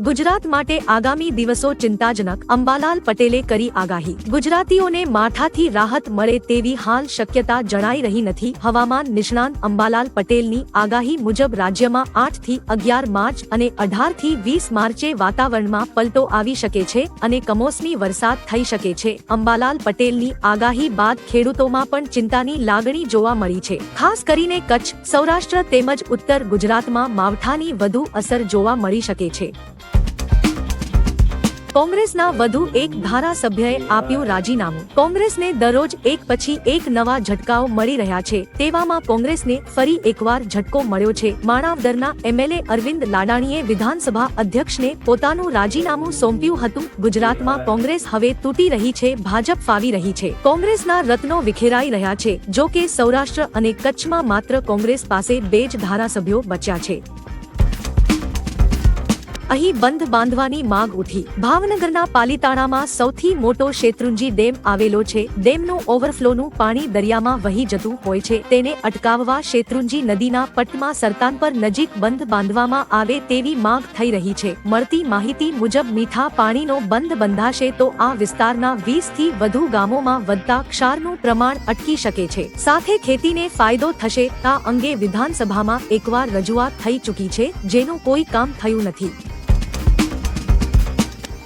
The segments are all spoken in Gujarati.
ગુજરાત માટે આગામી દિવસો ચિંતાજનક. અંબાલાલ પટેલે કરી આગાહી. ગુજરાતીઓને માઠાથી રાહત મળે તેવી હાલ શક્યતા જણાઈ રહી નથી. હવામાન નિષ્ણાંત અંબાલાલ પટેલની આગાહી મુજબ રાજ્યમાં આઠથી અગિયાર માર્ચ અને અઢારથી વીસ માર્ચે વાતાવરણમાં પલટો આવી શકે છે અને કમોસમી વરસાદ થઈ શકે છે. અંબાલાલ પટેલની આગાહી બાદ ખેડૂતોમાં પણ ચિંતાની લાગણી જોવા મળી છે. ખાસ કરીને કચ્છ, સૌરાષ્ટ્ર તેમજ ઉત્તર ગુજરાતમાં માવઠાની વધુ અસર જોવા મળી શકે છે. કોંગ્રેસના વધુ એક ધારાસભ્યએ આપ્યું રાજીનામું. કોંગ્રેસને દરરોજ એક પછી એક નવા ઝટકાઓ મળી રહ્યા છે. તેવામાં કોંગ્રેસને ફરી એકવાર ઝટકો મળ્યો છે. માણાવદરના એમએલએ અરવિંદ લાડાણીએ વિધાનસભા અધ્યક્ષને પોતાનું રાજીનામું સોંપ્યું હતું. ગુજરાતમાં કોંગ્રેસ હવે તૂટી રહી છે, ભાજપ ફાવી રહી છે. કોંગ્રેસના રત્નો વિખેરાઈ રહ્યા છે. જો કે સૌરાષ્ટ્ર અને કચ્છમાં માત્ર કોંગ્રેસ પાસે બે જ ધારાસભ્યો બચ્યા છે. અહીં બંધ બાંધવાની માંગ ઉઠી. ભાવનગરના પાલીતાણામાં સૌથી મોટો શેત્રુંજી ડેમ આવેલો છે. ડેમનું ઓવરફ્લોનું પાણી દરિયામાં વહી જતું હોય છે. તેને અટકાવવા શેત્રુંજી નદીના પટમાં સરતાન પર નજીક બંધ બાંધવામાં આવે તેવી માંગ થઈ રહી છે. મળતી માહિતી મુજબ મીઠા પાણીનો બંધ બંધાશે તો આ વિસ્તારના વીસથી વધુ ગામોમાં વધતા ક્ષારનું પ્રમાણ અટકી શકે છે. સાથે ખેતીને ફાયદો થશે આ અંગે વિધાનસભામાં એકવાર રજૂઆત થઈ ચૂકી છે. જેનું કોઈ કામ થયું નથી.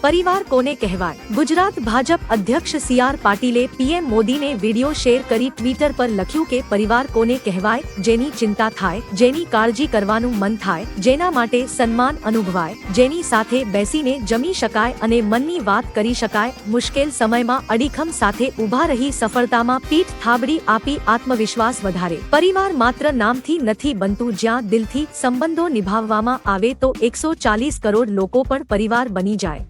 પરિવાર કોને કહેવાય? ગુજરાત ભાજપ અધ્યક્ષ સી આર પાટીલે પીએમ મોદીને વીડિયો શેર કરી ટ્વિટર પર લખ્યું કે પરિવાર કોને કહેવાય? જેની ચિંતા થાય, જેની કાળજી કરવાનું મન થાય, જેના માટે સન્માન અનુભવાય, જેની સાથે બેસીને જમી શકાય અને મનની વાત કરી શકાય, મુશ્કેલ સમયમાં અડીખમ સાથે ઊભા રહી સફળતામાં પીઠ થાબડી આપી આત્મવિશ્વાસ વધારે. પરિવાર માત્ર નામથી નથી બનતું, જ્યાં દિલથી સંબંધો નિભાવવામાં આવે તો એકસો ચાલીસ કરોડ લોકો પણ પરિવાર બની જાય.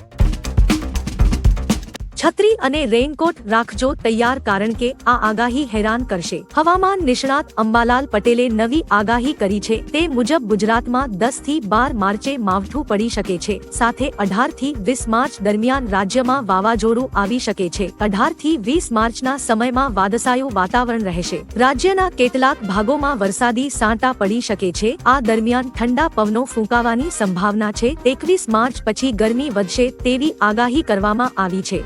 છત્રી અને રેઇનકોટ રાખજો તૈયાર કારણ કે આ આગાહી હેરાન કરશે. હવામાન નિષ્ણાત અંબાલાલ પટેલે નવી આગાહી કરી છે. તે મુજબ ગુજરાતમાં દસથી બાર માર્ચે માવઠું પડી શકે છે. સાથે અઢારથી વીસ માર્ચ દરમિયાન રાજ્યમાં વાવાઝોડું આવી શકે છે. અઢારથી વીસ માર્ચના સમયમાં વાદસાયું વાતાવરણ રહેશે. રાજ્યના કેટલાક ભાગોમાં વરસાદી સાંટા પડી શકે છે. આ દરમિયાન ઠંડા પવનો ફૂંકાવાની સંભાવના છે. એકવીસ માર્ચ પછી ગરમી વધશે તેવી આગાહી કરવામાં આવી છે.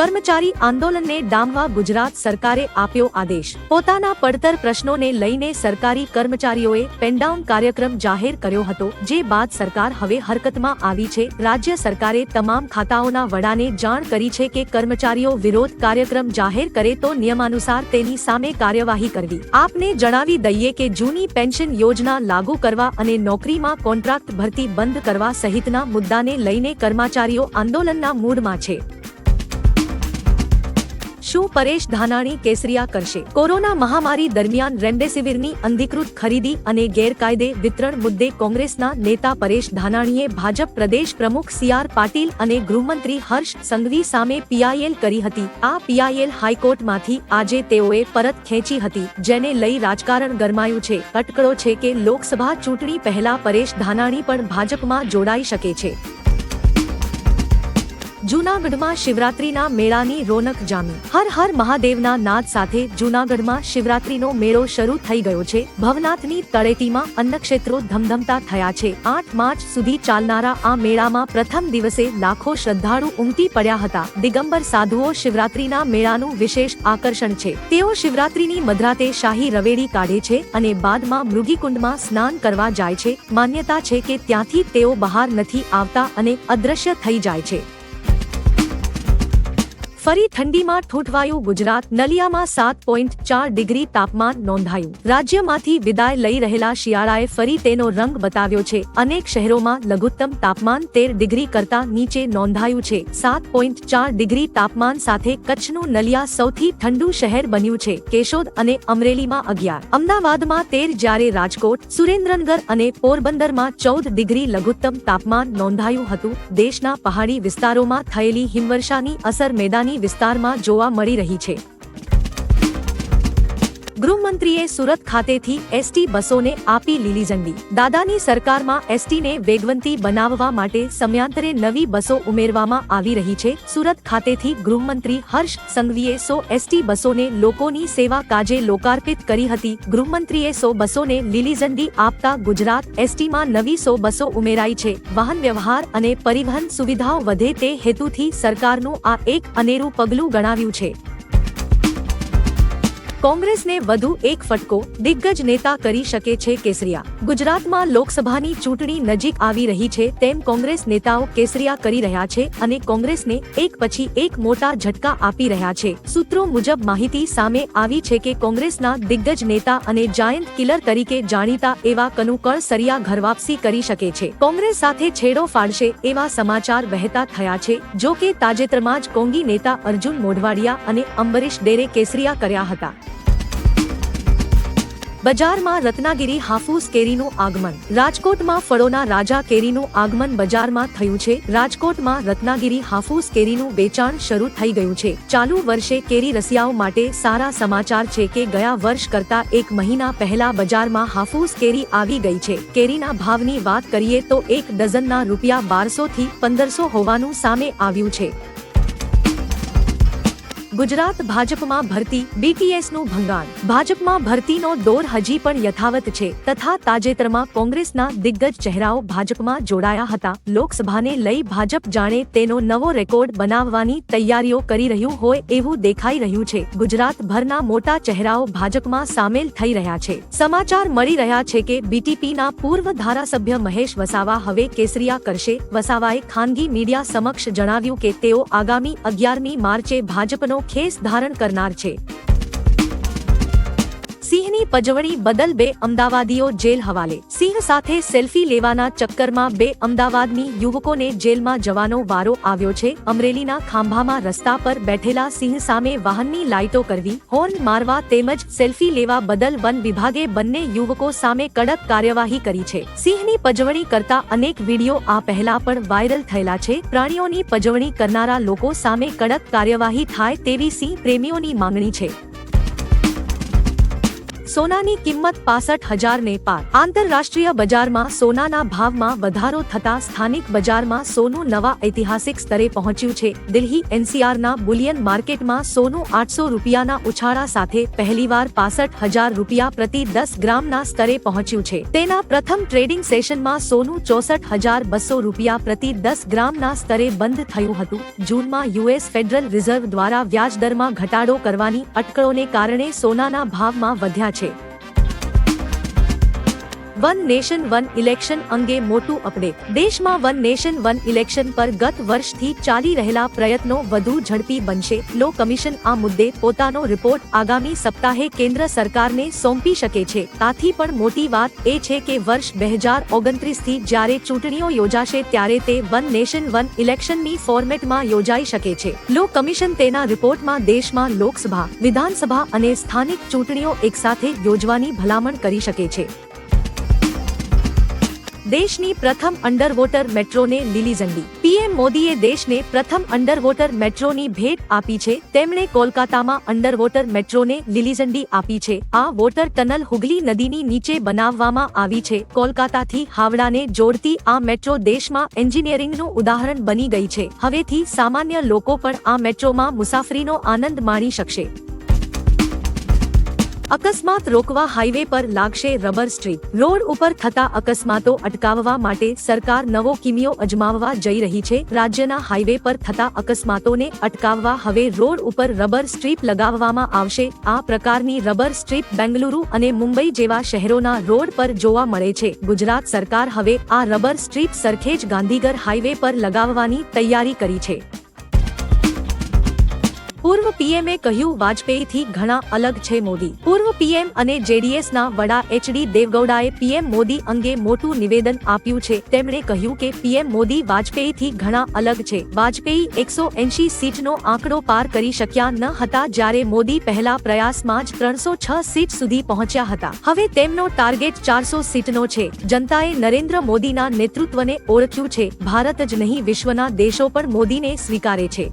કર્મચારી આંદોલનને ડામવા ગુજરાત સરકારે આપ્યો આદેશ. પોતાના પડતર પ્રશ્નોને લઈને સરકારી કર્મચારીઓએ પેનડાઉન કાર્યક્રમ જાહેર કર્યો હતો, જે બાદ સરકાર હવે હરકતમાં આવી છે. રાજ્ય સરકારે તમામ ખાતાઓના વડાને જાણ કરી છે કે કર્મચારીઓ વિરોધ કાર્યક્રમ જાહેર કરે તો નિયમાનુસાર તેની સામે કાર્યવાહી કરવી. આપને જણાવી દઈએ કે જૂની પેન્શન યોજના લાગુ કરવા અને નોકરીમાં કોન્ટ્રાક્ટ ભરતી બંધ કરવા સહિતના મુદ્દાને લઈને કર્મચારીઓ આંદોલનના મૂડમાં છે. શું પરેશ ધાનાણી કેસરિયા કરશે? કોરોના મહામારી દરમિયાન રેમડેસિવિરની અંધિકૃત ખરીદી અને ગેરકાયદે વિતરણ મુદ્દે કોંગ્રેસના નેતા પરેશ ધાનાણીએ ભાજપ પ્રદેશ પ્રમુખ સી આર પાટીલ અને ગૃહમંત્રી હર્ષ સંઘવી સામે પીઆઈએલ કરી હતી. આ પીઆઈએલ હાઈકોર્ટમાંથી આજે તેઓએ પરત ખેંચી હતી, જેને લઈ રાજકારણ ગરમાયું છે. અટકળો છે કે લોકસભા ચૂંટણી પહેલા પરેશ ધાનાણી પણ ભાજપમાં જોડાઈ શકે છે. જૂનાગઢમાં શિવરાત્રીના મેળાની રોનક જામી. હર હર મહાદેવના નાદ સાથે જૂનાગઢમાં શિવરાત્રીનો મેળો શરૂ થઈ ગયો છે. ભવનાથની તળેટીમાં અન્નક્ષેત્રો ધમધમતા થયા છે. આઠ માર્ચ સુધી ચાલનારા આ મેળામાં પ્રથમ દિવસે લાખો શ્રદ્ધાળુ ઉમટી પડ્યા હતા. દિગંબર સાધુઓ શિવરાત્રીના મેળાનું વિશેષ આકર્ષણ છે. તેઓ શિવરાત્રીની મધરાતે શાહી રવેડી કાઢે છે અને બાદમાં મૃગીકુંડમાં સ્નાન કરવા જાય છે. માન્યતા છે કે ત્યાંથી તેઓ બહાર નથી આવતા અને અદ્રશ્ય થઈ જાય છે. ફરી ઠંડીમાં ઠૂંઠવાયું ગુજરાત, નલિયામાં સાત પોઈન્ટ ચાર ડિગ્રી તાપમાન નોંધાયું. રાજ્યમાંથી વિદાય લઈ રહેલા શિયાળાએ ફરી તેનો રંગ બતાવ્યો છે. અનેક શહેરોમાં લઘુત્તમ તાપમાન તેર ડિગ્રી કરતા નીચે નોંધાયું છે. સાત પોઈન્ટ ચાર ડિગ્રી તાપમાન સાથે કચ્છનું નલિયા સૌથી ઠંડુ શહેર બન્યું છે. કેશોદ અને અમરેલીમાં અગિયાર. અમદાવાદમાં તેર જ્યારે રાજકોટ, સુરેન્દ્રનગર અને પોરબંદરમાં ચૌદ ડિગ્રી લઘુત્તમ તાપમાન નોંધાયું હતું. દેશના પહાડી વિસ્તારોમાં થયેલી હિમવર્ષાની અસર મેદાની વિસ્તારમાં જોવા મળી રહી છે. ગૃહમંત્રીએ સુરત ખાતેથી એસટી બસોને આપી લીલી ઝંડી. દાદાની સરકારમાં એસટીને વેગવંતી બનાવવા માટે સમયાંતરે નવી બસો ઉમેરવામાં આવી રહી છે. સુરત ખાતેથી ગૃહમંત્રી હર્ષ સંઘવીએ સો એસટી બસોને લોકોની સેવા કાજે લોકાર્પિત કરી હતી. ગૃહમંત્રીએ સો બસોને લીલી ઝંડી આપતા ગુજરાત એસટીમાં નવી સો બસો ઉમેરાઈ છે. વાહન વ્યવહાર અને પરિવહન સુવિધાઓ વધે તે હેતુથી સરકારનું આ એક અનેરું પગલું ગણાવ્યું છે. કોંગ્રેસને વધુ એક ફટકો દિગ્ગજ નેતા કરી શકે છે કેસરિયા. ગુજરાતમાં લોકસભાની ચૂંટણી નજીક આવી રહી છે તેમ કોંગ્રેસ નેતાઓ કેસરિયા કરી રહ્યા છે અને કોંગ્રેસને એક પછી એક મોટા ઝટકા આપી રહ્યા છે. સૂત્રો મુજબ માહિતી સામે આવી છે કે કોંગ્રેસના દિગ્ગજ નેતા અને જાયન્ટ કિલર તરીકે જાણીતા એવા કનુકળ સરિયા ઘરવાપસી કરી શકે છે. કોંગ્રેસ સાથે છેડો ફાડશે એવા સમાચાર વહેતા થયા છે. જો કે તાજેતરમાં જ કોંગી નેતા અર્જુન મોઢવાડિયા અને અંબરીશ ડેરે કેસરિયા કર્યા હતા. બજારમાં રત્નાગીરી હાફૂસ કેરીનું આગમન. રાજકોટમાં ફળોના રાજા કેરીનું આગમન બજારમાં થયું છે. રાજકોટમાં રત્નાગીરી હાફૂસ કેરીનું વેચાણ શરૂ થઈ ગયું છે. ચાલુ વર્ષે કેરી રસિયાઓ માટે સારા સમાચાર છે કે ગયા વર્ષ કરતા એક મહિના પહેલા બજારમાં હાફૂસ કેરી આવી ગઈ છે. કેરીના ભાવની વાત કરીએ તો એક ડઝનના રૂપિયા બારસો થી પંદરસો હોવાનું સામે આવ્યું છે. ગુજરાત ભાજપમાં ભરતી બીટીએસનું ભંગાણ. ભાજપમાં ભરતીનો દોર હજી પણ યથાવત છે. તથા તાજેતરમાં કોંગ્રેસના દિગ્ગજ ચહેરાઓ ભાજપમાં જોડાયા હતા. લોકસભાને લઈ ભાજપ જાણે તેનો નવો રેકોર્ડ બનાવવાની તૈયારીઓ કરી રહ્યું હોય એવું દેખાઈ રહ્યું છે. ગુજરાતભરના મોટા ચહેરાઓ ભાજપમાં સામેલ થઈ રહ્યા છે. સમાચાર મળી રહ્યા છે કે બીટીપીના પૂર્વ ધારાસભ્ય મહેશ વસાવા હવે કેસરિયા કરશે. વસાવાએ ખાનગી મીડિયા સમક્ષ જણાવ્યું કે તેઓ આગામી અગિયારમી માર્ચે ભાજપનો ખેસ ધારણ કરનાર છે. સિંહની પજવણી બદલ બે અમદાવાદીઓ જેલ હવાલે. સિંહ સાથે સેલ્ફી લેવાના ચક્કરમાં બે અમદાવાદની યુવકોને જેલમાં જવાનો વારો આવ્યો છે. અમરેલીના ખાંભામાં રસ્તા પર બેઠેલા સિંહ સામે વાહનની લાઇટો કરવી, હોર્ન મારવા તેમજ સેલ્ફી લેવા બદલ વન વિભાગે બંને યુવકો સામે કડક કાર્યવાહી કરી છે. સિંહની પજવણી કરતા અનેક વીડિયો આ પહેલા પણ વાયરલ થયેલા છે. પ્રાણીઓની પજવણી કરનારા લોકો સામે કડક કાર્યવાહી થાય તેવી સિંહ પ્રેમીઓની માંગણી છે. સોનાની કિંમત પાસઠ હજાર ને પાર આંતરરાષ્ટ્રીય બજારમાં સોનાના ભાવમાં વધારો થતા સ્થાનિક બજારમાં સોનું નવા ઐતિહાસિક સ્તરે પહોંચ્યું છે. દિલ્હી એનસીઆરના બુલિયન માર્કેટમાં સોનું આઠસો રૂપિયાના ઉછાળા સાથે પહેલીવાર પાસઠ હજાર રૂપિયા પ્રતિ દસ ગ્રામના સ્તરે પહોંચ્યું છે. તેના પ્રથમ ટ્રેડિંગ સેશનમાં સોનું ચોસઠ હજાર બસો રૂપિયા પ્રતિ દસ ગ્રામના સ્તરે બંધ થયું હતું. જૂનમાં યુએસ ફેડરલ રિઝર્વ દ્વારા વ્યાજદરમાં ઘટાડો કરવાની અટકળોને કારણે સોનાના ભાવમાં વધ્યા છે. છે વન નેશન વન ઇલેક્શન અંગે મોટું અપડેટ દેશમાં વન નેશન વન ઇલેક્શન પર ગત વર્ષથી ચાલી રહેલા પ્રયત્નો વધુ ઝડપી બનશે. લો કમિશન આ મુદ્દે પોતાનો રિપોર્ટ આગામી સપ્તાહે કેન્દ્ર સરકારને સોંપી શકે છે. આથી પણ મોટી વાત એ છે કે વર્ષ બે હજાર ઓગણત્રીસથી જ્યારે ચૂંટણીઓ યોજાશે ત્યારે તે વન નેશન વન ઇલેક્શનની ફોર્મેટમાં યોજાઈ શકે છે. લો કમિશન તેના રિપોર્ટમાં દેશમાં લોકસભા, વિધાનસભા અને સ્થાનિક ચૂંટણીઓ એકસાથે યોજવાની ભલામણ કરી શકે છે. દેશની પ્રથમ અંડરવોટર મેટ્રોને લીલી ઝંડી. પીએમ મોદીએ દેશને પ્રથમ અંડરવોટર મેટ્રોની ભેટ આપી છે. તેમણે કોલકાતામાં અંડરવોટર મેટ્રોને લીલી ઝંડી આપી છે. આ વોટર ટનલ હુગલી નદીની નીચે બનાવવામાં આવી છે. કોલકાતાથી હાવડાને જોડતી આ મેટ્રો દેશમાં એન્જિનિયરિંગનું ઉદાહરણ બની ગઈ છે. હવેથી સામાન્ય લોકો પણ આ મેટ્રોમાં મુસાફરીનો આનંદ માણી શકશે. અકસ્માત રોકવા હાઈવે પર લાગશે રબર સ્ટ્રીપ. રોડ ઉપર થતા અકસ્માતો અટકાવવા માટે સરકાર નવો કિમિયો અજમાવવા જઈ રહી છે. રાજ્યના હાઈવે પર થતા અકસ્માતોને અટકાવવા હવે રોડ ઉપર રબર સ્ટ્રીપ લગાવવામાં આવશે. આ પ્રકારની રબર સ્ટ્રીપ બેંગલુરુ અને મુંબઈ જેવા શહેરોના રોડ પર જોવા મળે છે. ગુજરાત સરકાર હવે આ rubber strip Sarkhej Gandhinagar highway પર લગાવવાની તૈયારી કરી છે. પૂર્વ પીએમએ કહ્યું, વાજપેયીથી ઘણા અલગ છે મોદી. પૂર્વ પીએમ અને જેડીએસના વડા એચડી દેવગૌડાએ પીએમ મોદી અંગે મોટું નિવેદન આપ્યું છે. તેમણે કહ્યું કે પીએમ મોદી વાજપેયીથી ઘણા અલગ છે. વાજપેયી એકસો એંશી સીટનો આંકડો પાર કરી શક્યા ન હતા જ્યારે મોદી પહેલા પ્રયાસમાં જ ત્રણસો છ સીટ સુધી પહોંચ્યા હતા. હવે તેમનો ટાર્ગેટ ચારસો સીટનો છે. જનતાએ નરેન્દ્ર મોદીના નેતૃત્વને ઓળખ્યું છે. ભારત જ નહીં, વિશ્વના દેશો પણ મોદીને સ્વીકારે છે.